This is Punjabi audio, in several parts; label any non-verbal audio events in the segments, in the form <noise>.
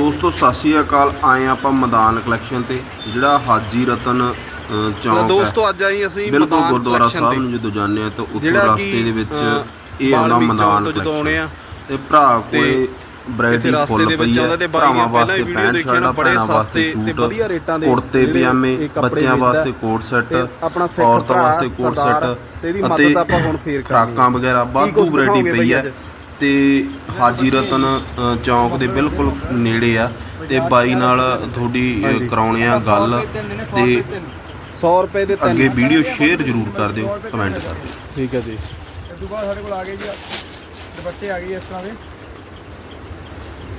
ਦੋਸਤੋ ਸਤਿ ਸ਼੍ਰੀ ਅਕਾਲ ਆਏ ਆਪਾਂ ਮੈਦਾਨ ਕਲੈਕਸ਼ਨ ਤੇ ਜਿਹੜਾ ਹਾਜੀ ਰਤਨ ਚੌਂਕ ਹੈ ਦੋਸਤੋ ਅੱਜ ਆਈ ਅਸੀਂ ਬਿਲਕੁਲ ਮੈਦਾਨ ਗੁਰਦੁਆਰਾ ਸਾਹਿਬ। ਨੂੰ ਜਦੋਂ ਜਾਂਦੇ ਆ ਤਾਂ ਉੱਥੋਂ ਰਸਤੇ ਦੇ ਵਿੱਚ ਇਹ ਆਉਂਦਾ ਮੈਦਾਨ ਚੌਂਕ ਤੋਂ ਆ। ਭਰਾ ਕੋਲੇ ਬ੍ਰੈਡੀ ਫੁੱਲ ਪਈ ਹੈ ਤੇ ਭਰਾਵਾਂ ਵਾਸਤੇ ਪੈਂਟ ਸ਼ਰਟਾਂ ਬੜੇ ਸਸਤੇ ਤੇ ਸੂਟ ਵਧੀਆ ਰੇਟਾਂ ਦੇ ਕੁੜਤੇ ਪਜਾਮੇ ਬੱਚਿਆਂ। ਵਾਸਤੇ ਕੋਟ ਸੈੱਟ ਔਰਤਾਂ ਵਾਸਤੇ ਕੋਟ ਸੈੱਟ ਤੇ ਇਹਦੀ ਮਦਦ ਆਪਾਂ ਹੁਣ ਫੇਰ ਕਰਨੀ ਫਰਾਕਾਂ ਹੈ। ਵਗੈਰਾ ਵਾਧੂ ਵੈਰਾਈਟੀ ਪਈ ਹੈ ਅੱਜ? ਤੇ ਹਾਜੀ ਰਤਨ ਅ, ਚੌਂਕ ਦੇ ਬਿਲਕੁਲ ਨੇੜੇ ਆ ਤੇ ਬਾਈ ਨਾਲ ਤੁਹਾਡੀ ਕਰਾਉਣੇ ਆ ਗੱਲ ਤੇ 100 ਰੁਪਏ ਦੇ ਤਿੰਨ ਅੱਗੇ ਵੀਡੀਓ ਸ਼ੇਅਰ ਜ਼ਰੂਰ ਕਰ ਦਿਓ ਕਮੈਂਟ ਕਰ ਦਿਓ। ਠੀਕ ਹੈ ਜੀ। ਇਸ ਤੋਂ ਬਾਅਦ ਸਾਡੇ ਕੋਲ ਆ ਗਏ ਜੀ ਦੁਪੱਟੇ ਆ ਗਏ ਇਸ ਤਰ੍ਹਾਂ ਦੇ।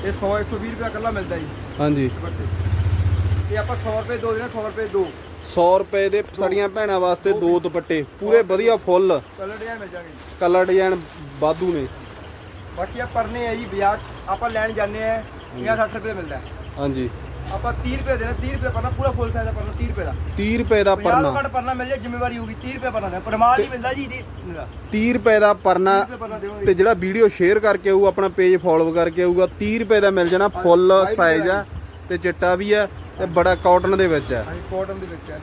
ਇਹ 100 120 ਰੁਪਏ ਇਕੱਲਾ ਮਿਲਦਾ ਜੀ ਹਾਂਜੀ। ਦੁਪੱਟੇ। ਇਹ ਆਪਾਂ 100 ਰੁਪਏ ਦੋ ਦੇਣਾ 100 ਰੁਪਏ ਦੋ। 100 ਰੁਪਏ ਦੇ ਸਾਡੀਆਂ ਭੈਣਾਂ ਵਾਸਤੇ ਦੋ ਦੁਪੱਟੇ ਪੂਰੇ ਵਧੀਆ ਫੁੱਲ। ਕਲਰ ਡਿਜ਼ਾਈਨ ਮਿਲ ਜਾਣਗੇ ਕਲਰ ਡਿਜ਼ਾਈਨ ਵਾਧੂ ਨੇ। ਬਾਕੀ ਆ ਪਰਨੇ ਆ ਜੀ ਬਾਜ਼ਾਰ 'ਚ ਆਪਾਂ ਲੈਣ ਜਾਂਦੇ ਆ 50 60 ਰੁਪਏ ਦਾ ਮਿਲਦਾ ਹੈ। ਹਾਂਜੀ। ਆਪਾਂ 30 ਰੁਪਏ ਦੇਣਾ 30 ਰੁਪਏ ਪਰਨਾ ਪੂਰਾ ਫੁੱਲ ਸਾਈਜ਼ ਦਾ ਪਰਨਾ 30 ਰੁਪਏ ਦਾ। 30 ਰੁਪਏ ਦਾ 50 ਪਰਨਾ ਘੱਟ ਪਰਨਾ ਮਿਲ ਜਾਏ ਜ਼ਿੰਮੇਵਾਰੀ ਹੋਊਗੀ 30 ਰੁਪਏ ਪਰਨਾ ਦੇਣਾ। ਪਰਮਾਲ ਹੀ ਮਿਲਦਾ ਜੀ ਮੇਰਾ 30 ਰੁਪਏ ਦਾ ਪਰਨਾ 30 ਰੁਪਏ ਪਰਨਾ ਦੇਵਾਂਗੇ ਤੇ ਜਿਹੜਾ ਵੀਡੀਓ ਸ਼ੇਅਰ ਕਰਕੇ ਆਊ ਆਪਣਾ ਪੇਜ ਫੋਲੋ ਕਰਕੇ ਆਊਗਾ 30 ਰੁਪਏ ਦਾ ਮਿਲ ਜਾਣਾ ਫੁੱਲ ਸਾਈਜ਼ ਦਾ ਆ ਤੇ ਚਿੱਟਾ ਵੀ ਆ ਤੇ ਬੜਾ ਕਾਟਨ ਦੇ ਵਿੱਚ ਆ। ਹਾਂਜੀ ਕਾਟਨ ਦੇ ਵਿੱਚ ਹੈ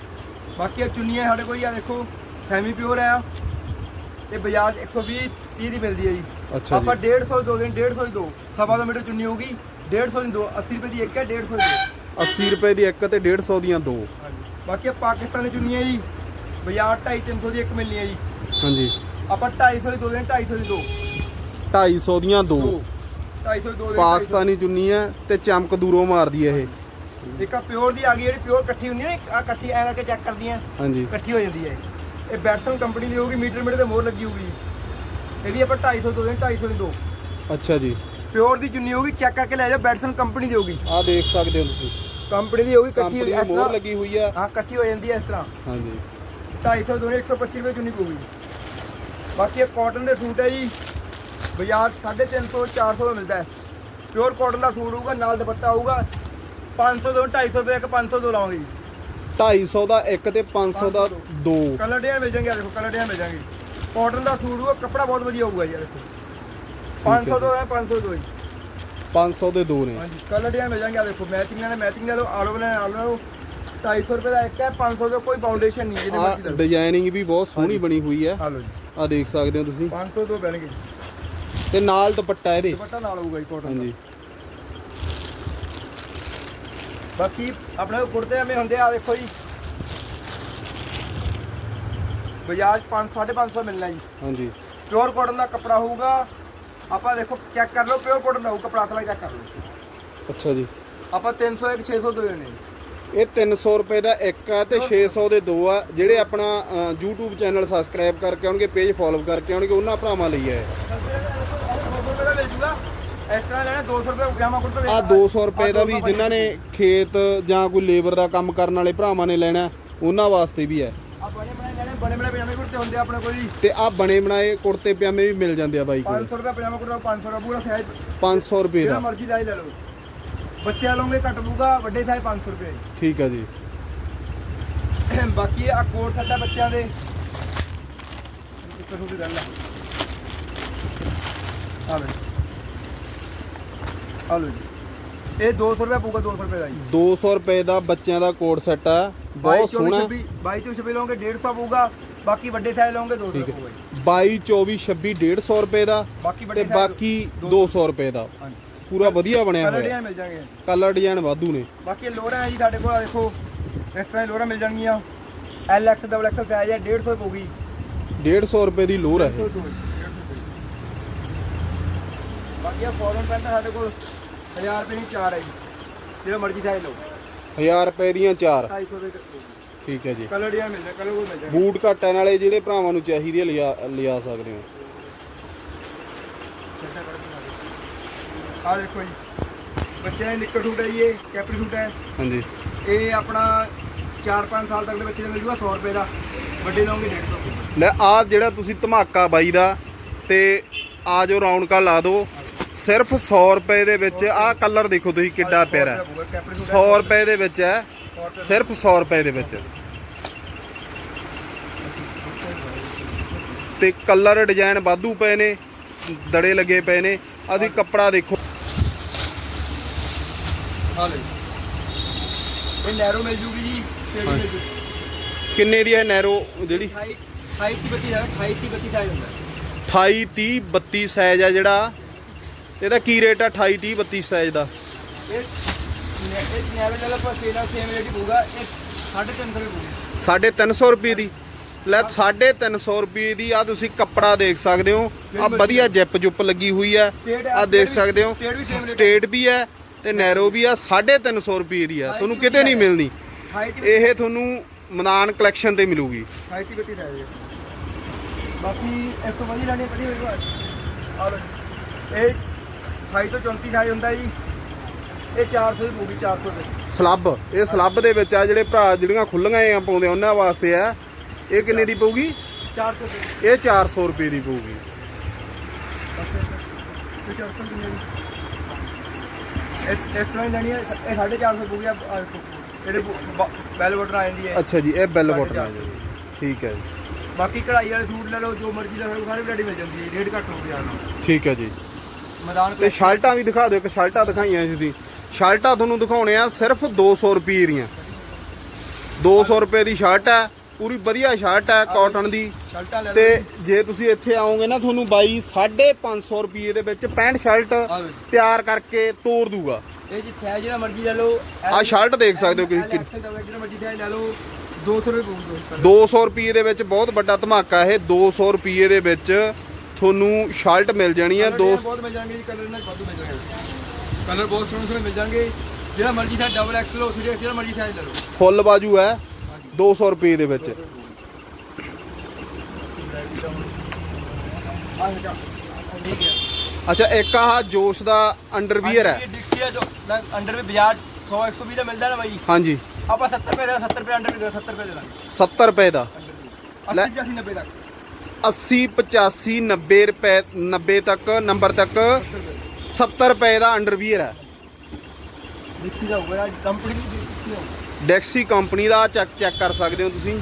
ਬਾਕੀ ਇਹ ਚੁੰਨੀਆਂ ਸਾਡੇ ਕੋਲ ਆ ਦੇਖੋ ਸੈਮੀ ਪਿਓਰ ਆ। ਇਹ ਬਾਜ਼ਾਰ 'ਚ 120 30 ਦੀ ਮਿਲਦੀ ਹੈ ਜੀ। ਅੱਛਾ ਆਪਾਂ ਜੀ 150 ਦੋ ਦਿਨ 150 ਦੀ ਦੋ। ਸਵਾ ਦੋ ਮੀਟਰ ਚੁੰਨੀ ਹੋਊਗੀ 150 ਦੀ ਦੋ 80 ਰੁਪਏ ਦੀ ਇੱਕ ਹੈ 150 ਦੀ ਦੋ। 80 ਰੁਪਏ ਦੀ ਇੱਕ ਤੇ 150 ਦੀਆਂ ਦੋ। ਹਾਂਜੀ। ਬਾਕੀ ਇਹ ਪਾਕਿਸਤਾਨੀ ਚੁੰਨੀਆਂ ਜੀ ਬਾਜ਼ਾਰ 250 300 ਦੀ ਇੱਕ ਮਿਲਣੀ ਹੈ ਜੀ। ਹਾਂਜੀ। ਆਪਾਂ 250 ਦੀ ਦੋ ਦਿਨ 250 ਦੀ ਦੋ। 250 ਦੀਆਂ ਦੋ। 250 ਦੀ ਦੋ ਦਿਨ ਪਾਕਿਸਤਾਨੀ ਚੁੰਨੀ ਆ ਤੇ ਚਮਕ ਦੂਰੋਂ ਮਾਰਦੀ ਆ ਇਹ। 250 ਇੱਕ ਆ ਪਿਓਰ ਦੀ ਆ ਗਈ ਜਿਹੜੀ ਪਿਓਰ ਇਕੱਠੀ ਹੁੰਦੀ ਹੈ ਨਾ ਆ ਇਕੱਠੀ ਐ ਕਰਕੇ ਚੈੱਕ ਕਰਦੀਆਂ। ਹਾਂਜੀ। ਇਕੱਠੀ ਹੋ ਜਾਂਦੀ ਹੈ ਇਹ। ਬੈਟਸਨ ਕੰਪਨੀ ਦੀ ਹੋਊਗੀ ਮੀਟਰ ਮੀਟਰ ਤੇ ਮੋਹਰ ਲੱਗੀ ਹੋਊਗੀ ਇਹ ਵੀ ਆਪਾਂ 250 ਦੋ ਦਿਨ 250 ਦੀ ਦੋ। ਅੱਛਾ ਜੀ। ਪਿਓਰ ਦੀ ਚੁੰਨੀ ਹੋਊਗੀ ਚੈੱਕ ਕਰਕੇ ਲੈ ਜਾਓ ਬੈਟਸਨ ਕੰਪਨੀ ਦੀ ਹੋਊਗੀ। ਆਹ ਦੇਖ ਸਕਦੇ ਹੋ ਤੁਸੀਂ। ਕੰਪਨੀ ਦੀ ਹੋਊਗੀ ਇਕੱਠੀ ਕੰਪਨੀ ਇਸ ਦੀ ਮੋਹਰ ਤਰ੍ਹਾਂ ਲੱਗੀ ਹੋਈ ਆ। ਹਾਂ ਇਕੱਠੀ ਹੋ ਜਾਂਦੀ ਹੈ ਇਸ ਤਰ੍ਹਾਂ। ਹਾਂਜੀ। 250 ਦੋਨੇ 125 ਰੁਪਏ ਚੁੰਨੀ ਪਊਗੀ। ਬਾਕੀ ਇਹ ਕਾਟਨ ਦੇ ਸੂਟ ਹੈ ਜੀ। ਬਾਜ਼ਾਰ 350 400 ਦਾ ਮਿਲਦਾ ਹੈ। ਪਿਓਰ ਕਾਟਨ ਦਾ ਸੂਟ ਹੋਊਗਾ ਨਾਲ ਦੁਪੱਟਾ ਹੋਊਗਾ। 500 ਦੋ 250 ਰੁਪਏ ਇੱਕ 500 ਦੋ ਲਾਵਾਂਗੇ ਜੀ। 250 ਦਾ ਇੱਕ ਤੇ 500 ਦਾ ਦੋ। ਕਲਰ ਡਿਜ਼ਾਈਨ ਮਿਲ ਜਾਣਗੇ ਆ ਦੇਖੋ ਕਲਰ ਡਿਜ਼ਾਈਨ ਮਿਲ ਜਾਣਗੇ। ਕਾਟਨ ਦਾ ਸੂਟ ਹੋਊਗਾ ਕੱਪੜਾ ਬਹੁਤ ਵਧੀਆ ਹੋਊਗਾ ਆ ਦੇਖੋ 500 ਦੋ ਹੈ 500 ਦੋ ਜੀ 500 ਦੇ ਦੋ ਨੇ। ਹਾਂਜੀ ਕਲਰ ਡਿਜ਼ਾਈਨ ਮਿਲ ਜਾਣਗੇ ਆ ਦੇਖੋ ਮੈਚਿੰਗ ਨਾਲ ਮੈਚਿੰਗ ਨਾਲ ਆਲ ਓਵਰ ਨਾਲ ਆਲ ਓਵਰ 250 ਰੁਪਏ ਦਾ ਇੱਕ ਹੈ 500 ਦਾ ਕੋਈ ਬਾਉਂਡੇਸ਼ਨ ਨਹੀਂ ਜਿਹਦੇ ਮਰਜ਼ੀ ਦਾ ਡਿਜ਼ਾਈਨਿੰਗ ਵੀ ਬਹੁਤ ਸੋਹਣੀ ਬਣੀ ਹੋਈ ਆ ਆ ਲਓ ਜੀ। ਆ ਦੇਖ ਸਕਦੇ ਹੋ ਤੁਸੀਂ। 500 ਦੋ ਬੈਣਗੇ ਤੇ ਨਾਲ ਦੁਪੱਟਾ ਇਹਦੇ। ਦੁਪੱਟਾ ਨਾਲ ਹੋਊਗਾ ਜੀ ਕਾਟਨ ਹਾਂਜੀ। ਬਾਕੀ ਆਪਣੇ ਕੋਲ ਕੁੜਤੇ ਐਵੇਂ ਹੁੰਦੇ ਆ ਦੇਖੋ ਜੀ। ਬਜਾਜ 5 550 ਮਿਲਣਾ ਜੀ। ਹਾਂਜੀ। ਪਿਓਰ ਕਾਟਨ ਦਾ ਕੱਪੜਾ ਹੋਊਗਾ ਆਪਾਂ ਦੇਖੋ ਚੈੱਕ ਕਰ ਲਓ ਪਿਓਰ ਕਾਟਨ ਦਾ ਹੋਊ ਕੱਪੜਾ ਹੱਥ ਲਾ ਚੈੱਕ ਕਰ ਲਓ। ਅੱਛਾ ਜੀ। ਆਪਾਂ 300 ਇੱਕ 600 ਦੇ ਨੇ ਇਹ 300 ਰੁਪਏ ਦਾ ਇੱਕ ਆ ਤੇ 600 ਦੇ ਦੋ ਆ ਜਿਹੜੇ ਆਪਣਾ ਅ, YouTube ਚੈਨਲ ਸਬਸਕ੍ਰਾਈਬ ਕਰਕੇ ਆਉਣਗੇ ਪੇਜ ਫੋਲੋ ਕਰਕੇ ਆਉਣਗੇ ਉਹਨਾਂ ਭਰਾਵਾਂ ਲਈ ਹੈ। ਰੁਪਏ ਦਾ ਮਿਲ ਜੂਗਾ ਇਸ ਤਰ੍ਹਾਂ ਲੈਣਾ 200 ਰੁਪਏ ਪਜਾਮਾ ਕੁੜਤਾ ਆ 200 ਰੁਪਏ ਦਾ ਵੀ ਜਿਨ੍ਹਾਂ ਨੇ ਖੇਤ ਜਾਂ ਕੋਈ ਲੇਬਰ ਦਾ ਕੰਮ ਕਰਨ ਵਾਲੇ ਭਰਾਵਾਂ ਨੇ ਲੈਣਾ ਉਹਨਾਂ ਵਾਸਤੇ ਵੀ ਹੈ ਆ ਬਣੇ ਬਣਾਏ ਲੈਣੇ ਬਣੇ ਬਣਾਏ ਪਜਾਮੇ ਕੁੜਤੇ ਹੁੰਦੇ ਆ ਆਪਣੇ ਕੋਲ ਜੀ ਤੇ ਆ ਬਣੇ ਬਣਾਏ ਕੁੜਤੇ ਪਜਾਮੇ ਵੀ ਮਿਲ ਜਾਂਦੇ ਆ ਬਾਈ ਕੋਲ। 500 ਰੁਪਏ ਪਜਾਮਾ ਕੁੜਤਾ 500 ਰੁਪਏ ਪੂਰਾ ਸਾਈਜ਼ 500 ਰੁਪਏ ਜਿਹੜਾ ਦਾ ਮਰਜ਼ੀ ਦਾ ਹੀ ਲੈ ਲਓ। ਬੱਚਿਆਂ ਲਓਗੇ ਘੱਟ ਲੂਗਾ ਵੱਡੇ ਸਾਈਜ਼ 500 ਰੁਪਏ। ਠੀਕ ਆ ਜੀ। <clears throat> ਬਾਕੀ ਆ ਕੋਟ ਸੱਟਾ ਬੱਚਿਆਂ ਦੇ। ਇੱਕ ਛੋਟੀ ਗੱਲ ਆ? ਆ ਲੈ ਆ ਲਓ ਜੀ। ਇਹ 200 ਰੁਪਏ ਪਊਗਾ 200 ਰੁਪਏ ਦਾ ਜੀ। 200 ਰੁਪਏ ਦਾ ਬੱਚਿਆਂ ਦਾ ਕੋਟ ਸੈੱਟ ਆ। ਬਹੁਤ ਸੋਹਣਾ। 22 ਤੋਂ 26 ਲਓਗੇ 150 ਪਊਗਾ। ਬਾਕੀ ਵੱਡੇ ਸਾਈਜ਼ ਲਓਗੇ 200 ਠੀਕ ਜੀ 22 24 26 150 ਰੁਪਏ ਦਾ ਬਾਕੀ ਤੇ ਵੱਡੇ ਬਾਕੀ 200 ਰੁਪਏ ਦਾ। ਹਾਂਜੀ। ਪੂਰਾ ਵਧੀਆ ਬਣਿਆ ਕਲਰ ਹੋਇਆ। ਡਿਜ਼ਾਈਨ ਮਿਲ ਜਾਣਗੇ। ਕਲਰ ਡਿਜ਼ਾਈਨ ਵਾਧੂ ਨੇ। ਬਾਕੀ ਲੋਰਾ ਹੈ ਜੀ ਸਾਡੇ ਕੋਲ ਆਹ ਦੇਖੋ ਇਸ ਤਰ੍ਹਾਂ ਦੀ ਲੋਰਾ ਮਿਲ ਜਾਣਗੀਆਂ। L X double X size ਹੈ 150 ਪਊਗੀ 150 ਰੁਪਏ ਦੀ ਲੋਰ ਹੈ ਇਹ। ਬਾਕੀ ਆ ਫੋਰਨ ਪੈਂਟ ਸਾਡੇ ਕੋਲ 1000 ਰੁਪਏ ਦੀ ਚਾਰ ਹੈ ਜੀ। ਜਿਹੜਾ ਮਰਜ਼ੀ ਸਾਈਜ਼ ਲਓ। 1000 ਰੁਪਏ ਦੀਆਂ ਚਾਰ। 250 ਦੇ ਠੀਕ ਹੈ ਜੀ। ਕਲਰ ਡਿਜ਼ਾਈਨ ਮਿਲ ਜਾ ਕਲਰ ਕੋਈ ਮਿਲ ਜਾ ਬੂਟ ਘਾਟਾਂ ਵਾਲੇ ਜਿਹੜੇ ਭਰਾਵਾਂ ਨੂੰ ਚਾਹੀਦੇ ਆ ਲਿਆ ਲਿਆ ਸਕਦੇ ਹੋ। ਆ ਦੇਖੋ ਜੀ ਬੱਚਿਆਂ ਦੇ ਨਿੱਕਰ ਸੂਟ ਹੈ ਜੀ ਇਹ ਕੈਪਰੀ ਸੂਟ ਹੈ। ਹਾਂਜੀ। ਇਹ ਆਪਣਾ 4-5 ਸਾਲ ਤੱਕ ਦੇ ਬੱਚੇ ਦਾ ਮਿਲ ਜੂਗਾ 100 ਰੁਪਏ ਦਾ। ਵੱਡੇ ਲਓਗੇ 150 ਲੈ ਆ ਜਿਹੜਾ ਤੁਸੀਂ ਧਮਾਕਾ ਬਾਈ ਦਾ ਤੇ ਆ ਜੋ ਰੌਣਕਾਂ ਲਾ ਦਿਓ ਸਿਰਫ 100 ਰੁਪਏ ਦੇ ਵਿੱਚ ਆਹ ਕਲਰ ਦੇਖੋ ਤੁਸੀਂ ਕਿੱਡਾ ਪਿਆਰਾ ਹੈ। 100 ਰੁਪਏ ਦੇ ਵਿੱਚ ਹੈ ਸਿਰਫ 100 ਰੁਪਏ ਦੇ ਵਿੱਚ। ਤੇ ਕਲਰ ਡਿਜ਼ਾਈਨ ਵਾਧੂ ਪਏ ਨੇ ਦੜੇ ਲੱਗੇ ਪਏ ਨੇ। ਅਸੀਂ ਕੱਪੜਾ ਦੇਖੋ। ਹਾਂ ਲੈ। ਇਹ ਨੈਰੋ ਮਿਲ ਜੂਗੀ ਜੀ ਕਿੰਨੇ ਦੀ ਹੈ ਨੈਰੋ ਜਿਹੜੀ? 28 28 ਬੱਤੀ ਦਾ 28 ਬੱਤੀ ਦਾ ਹੁੰਦਾ। 28 30 32 ਸਾਈਜ਼ ਆ ਜਿਹੜਾ। ਇਹਦਾ ਕੀ ਰੇਟ ਆ 28 30 32 ਸਾਈਜ਼ ਦਾ? ਇਹ ਨੈਰੋ ਜਿਹੜਾ ਆਪਾਂ ਸੇਲ ਸੇਮ ਰੇਟ ਹੀ ਪਊਗਾ ਇਹ 350 ਰੁਪਏ ਪਊਗਾ। 350 ਰੁਪਏ ਦੀ। ਲੈ 350 ਰੁਪਏ ਦੀ ਆ ਤੁਸੀਂ ਕੱਪੜਾ ਦੇਖ ਸਕਦੇ ਹੋ। ਆ ਵਧੀਆ ਜਿਪ ਜੁਪ ਲੱਗੀ ਹੋਈ ਆ। ਆ ਦੇਖ ਸਕਦੇ ਹੋ ਸਟੇਟ ਵੀ ਹੈ ਤੇ ਨੈਰੋ ਵੀ ਆ 350 ਰੁਪਏ ਦੀ ਆ। ਤੁਹਾਨੂੰ ਕਿਤੇ ਨਹੀਂ ਮਿਲਣੀ। 28 ਇਹ ਤੁਹਾਨੂੰ ਮਨਾਨ ਕਲੈਕਸ਼ਨ ਤੇ ਮਿਲੂਗੀ। 28 ਬੱਤੀ ਦਾ ਹੈ ਬਾਕੀ ਇਸ ਤੋਂ ਵਧੀਆ ਲੈਣੀ ਪੜੀ ਹੋਈ ਬਾਤ ਆ ਲਓ ਜੀ। ਇਹ 28 ਤੋਂ 34 ਸਾਈਜ਼ ਹੁੰਦਾ ਜੀ। ਇਹ 400 ਦੀ ਪਊਗੀ 400 ਦੇ। ਸਲੱਬ। ਇਹ ਸਲੱਬ ਦੇ ਵਿੱਚ ਆ ਜਿਹੜੇ ਭਰਾ ਜਿਹੜੀਆਂ ਖੁੱਲੀਆਂ ਆ ਪਾਉਂਦੇ ਉਹਨਾਂ ਵਾਸਤੇ ਆ। ਇਹ ਕਿੰਨੇ ਦੀ ਪਊਗੀ? 400 ਦੇ। ਇਹ 400 ਰੁਪਏ ਦੀ ਪਊਗੀ। ਇਹ 400 ਦੀ? ਇਹ ਇਸ ਤਰ੍ਹਾਂ ਹੀ ਲੈਣੀ ਹੈ ਇਹ 450 ਪਊਗੀ ਆ ਆ ਦੇਖੋ। ਇਹਦੇ ਬੈਲ ਬਟਨ ਆ ਜਾਂਦੀ ਹੈ। ਅੱਛਾ ਜੀ ਇਹ ਬੈਲ ਬਟਨ ਆ ਠੀਕ ਹੈ ਜੀ। ਬਾਕੀ ਕਢਾਈ ਵਾਲੇ ਸੂਟ ਲੈ ਲਓ ਜੋ ਮਰਜ਼ੀ ਲੈ ਲਓ ਸਾਰੇ ਵੈਰਾਈਟੀ ਮਿਲ ਜਾਂਦੀ ਹੈ ਰੇਟ ਘੱਟ ਹੋ ਗਿਆ ਠੀਕ ਹੈ ਜੀ। ਮੈਦਾਨ ਤੇ ਸ਼ਰਟਾਂ ਵੀ ਦਿਖਾ ਦਿਓ ਇੱਕ ਸ਼ਰਟਾਂ ਦਿਖਾਈਆਂ ਸੀ ਤੁਸੀਂ ਸ਼ਰਟਾਂ ਤੁਹਾਨੂੰ ਦਿਖਾਉਣੇ ਆ ਸਿਰਫ 200 ਰੁਪਏ ਦੀਆਂ। 200 ਰੁਪਏ ਦੀ ਸ਼ਰਟ ਹੈ ਪੂਰੀ ਵਧੀਆ ਸ਼ਰਟ ਹੈ ਕਾਟਨ ਦੀ। ਸ਼ਰਟਾਂ ਲੈ ਲਓ। ਤੇ ਜੇ ਤੁਸੀਂ ਇੱਥੇ ਆਓਗੇ ਨਾ ਤੁਹਾਨੂੰ ਬਾਈ 550 ਰੁਪਏ ਦੇ ਵਿੱਚ ਪੈਂਟ ਸ਼ਰਟ ਆਹ ਵੇਖੋ। ਤਿਆਰ ਕਰਕੇ ਤੋੜ ਦੂਗਾ। ਇਹ ਜਿੱਥੇ ਹੈ ਜਿਹੜਾ ਮਰਜ਼ੀ ਲੈ ਲਓ। ਆਹ ਸ਼ਰਟ ਦੇਖ ਸਕਦੇ ਹੋ ਕਿ- ਜਿਹੜਾ ਮਰਜ਼ੀ ਲੈ ਲਓ। 200 ਰੁਪਏ ਪਊਗਾ 200 ਰੁਪਏ ਦੇ ਵਿੱਚ ਬਹੁਤ ਵੱਡਾ ਧਮਾਕਾ ਇਹ। 200 ਰੁਪਏ ਦੇ ਵਿੱਚ ਤੁਹਾਨੂੰ ਸ਼ਰਟ ਮਿਲ ਜਾਣੀ ਹੈ। ਦੋ ਬਹੁਤ ਮਿਲ ਜਾਣਗੇ ਜੀ ਕਲਰ ਨਾਲ ਵਾਧੂ ਮਿਲ ਜਾਣਗੇ। ਕਲਰ ਬਹੁਤ ਸੋਹਣੇ ਸੋਹਣੇ ਮਿਲ ਜਾਣਗੇ। ਜਿਹੜਾ ਮਰਜ਼ੀ ਸਾਈਜ਼ ਡਬਲ ਐਕਸਲ ਹੋ ਸੀਰੀਅਸ ਜਿਹੜਾ ਮਰਜ਼ੀ ਸਾਈਜ਼ ਲੈ ਲਓ। ਫੁੱਲ ਬਾਜੂ ਹੈ। 200 ਰੁਪਏ ਦੇ ਵਿੱਚ। ਅੱਛਾ ਇੱਕ ਆਹ ਜੋਸ਼ ਦਾ ਅੰਡਰਵੀਅਰ ਹੈ। ਇਹ ਡਿਕਸੀ ਹੈ ਜੋ ਅੰਡਰ ਵੀ ਬਾਜ਼ਾਰ 100 120 ਦਾ ਮਿਲਦਾ ਨਾ ਬਾਈ। ਹਾਂਜੀ। ਆਪਾਂ 70 ਰੁਪਏ ਦਾ 70 ਰੁਪਏ ਅੰਡਰ ਵੀ 70 ਰੁਪਏ ਦੇ ਦਾਂਗੇ 70 ਰੁਪਏ ਦਾ। ਲੈ। 80 85 90 ਤੱਕ। 80 85 90 ਰੁਪਏ 90 ਤੱਕ ਨੰਬਰ ਤੱਕ 70 ਰੁਪਏ ਦਾ ਅੰਡਰਵੀਅਰ ਹੈ। ਡਿਕਸੀ ਦਾ ਹੋਊਗਾ ਕੰਪਨੀ ਦੀ ਡਿਕਸੀ ਹੋਊਗਾ। ਡੈਕਸੀ ਕੰਪਨੀ ਦਾ ਚੈੱਕ ਚੈੱਕ ਕਰ ਸਕਦੇ ਹੋ ਤੁਸੀਂ।